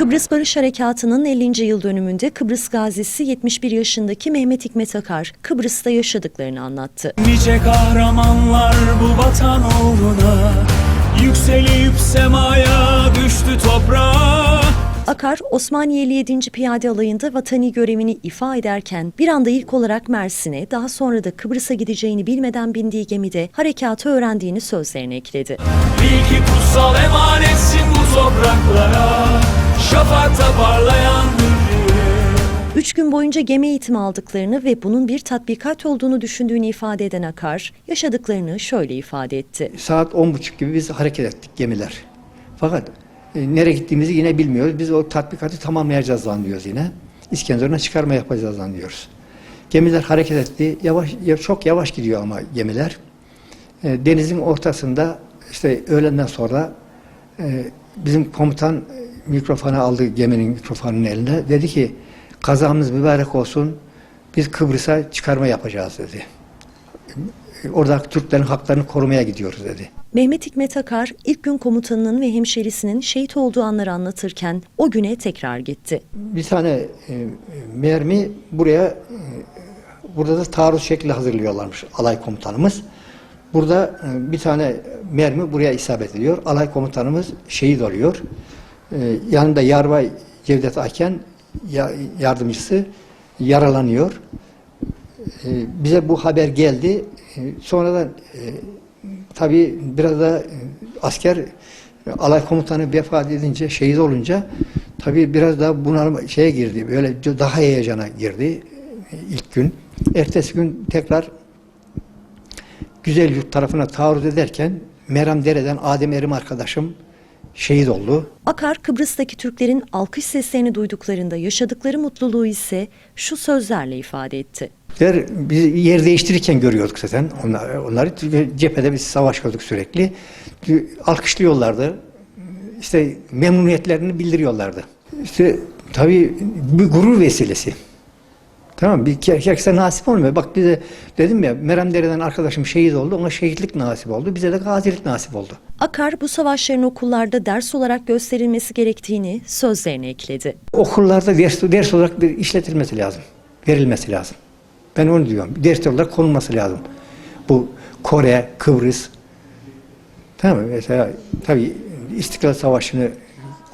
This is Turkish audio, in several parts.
Kıbrıs Barış Harekatı'nın 50. yıl dönümünde Kıbrıs gazisi 71 yaşındaki Mehmet Hikmet Akar, Kıbrıs'ta yaşadıklarını anlattı. Nice kahramanlar bu vatan uğruna Yükselip semaya düştü toprağa Akar, Osmaniyeli 7. Piyade Alayı'nda vatani görevini ifa ederken bir anda ilk olarak Mersin'e, daha sonra da Kıbrıs'a gideceğini bilmeden bindiği gemide harekatı öğrendiğini sözlerine ekledi. Bil ki kutsal emanetsin bu topraklara Şafakta parlayan Üç gün boyunca gemi eğitimi aldıklarını ve bunun bir tatbikat olduğunu düşündüğünü ifade eden Akar, yaşadıklarını şöyle ifade etti. Saat on buçuk gibi biz hareket ettik gemiler. Fakat e, nereye gittiğimizi yine bilmiyoruz. Biz o tatbikatı tamamlayacağız zannediyoruz yine. İskenderun'a çıkarma yapacağız zannediyoruz. Gemiler hareket etti. Yavaş, ya- çok yavaş gidiyor ama gemiler. E, denizin ortasında işte öğlenden sonra e, bizim komutan mikrofonu aldı geminin mikrofonunun eline. Dedi ki kazamız mübarek olsun. Biz Kıbrıs'a çıkarma yapacağız dedi. Oradaki Türklerin haklarını korumaya gidiyoruz dedi. Mehmet Hikmet Akar, ilk gün komutanının ve hemşerisinin şehit olduğu anları anlatırken o güne tekrar gitti. Bir tane e, mermi buraya e, burada da taarruz şekli hazırlıyorlarmış alay komutanımız. Burada e, bir tane mermi buraya isabet ediyor. Alay komutanımız şehit oluyor. E, yanında Yarbay Cevdet Aken ya- yardımcısı yaralanıyor. E, bize bu haber geldi. E, sonradan e, tabii biraz da e, asker e, alay komutanı vefat edince, şehit olunca tabii biraz daha bunalma şeye girdi. Böyle daha heyecana girdi e, ilk gün. Ertesi gün tekrar Güzel Yurt tarafına taarruz ederken Meram Dere'den Adem Erim arkadaşım şehit oldu. Akar, Kıbrıs'taki Türklerin alkış seslerini duyduklarında yaşadıkları mutluluğu ise şu sözlerle ifade etti. Der, biz yer değiştirirken görüyorduk zaten onları. onları. Cephede biz savaş gördük sürekli. Alkışlıyorlardı. İşte memnuniyetlerini bildiriyorlardı. İşte tabii bir gurur vesilesi. Tamam bir herkese nasip olmuyor. Bak bize dedim ya Meram Dere'den arkadaşım şehit oldu. Ona şehitlik nasip oldu. Bize de gazilik nasip oldu. Akar, bu savaşların okullarda ders olarak gösterilmesi gerektiğini sözlerine ekledi. Okullarda ders, ders olarak bir işletilmesi lazım. Verilmesi lazım. Ben onu diyorum. Ders olarak konulması lazım. Bu Kore, Kıbrıs. Tamam mı? Mesela tabii İstiklal Savaşı'nı,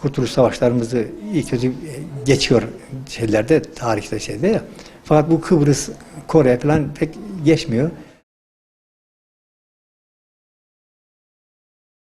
Kurtuluş Savaşlarımızı iyi kötü geçiyor şeylerde, tarihte şeyde ya. Fakat bu Kıbrıs, Kore falan pek geçmiyor.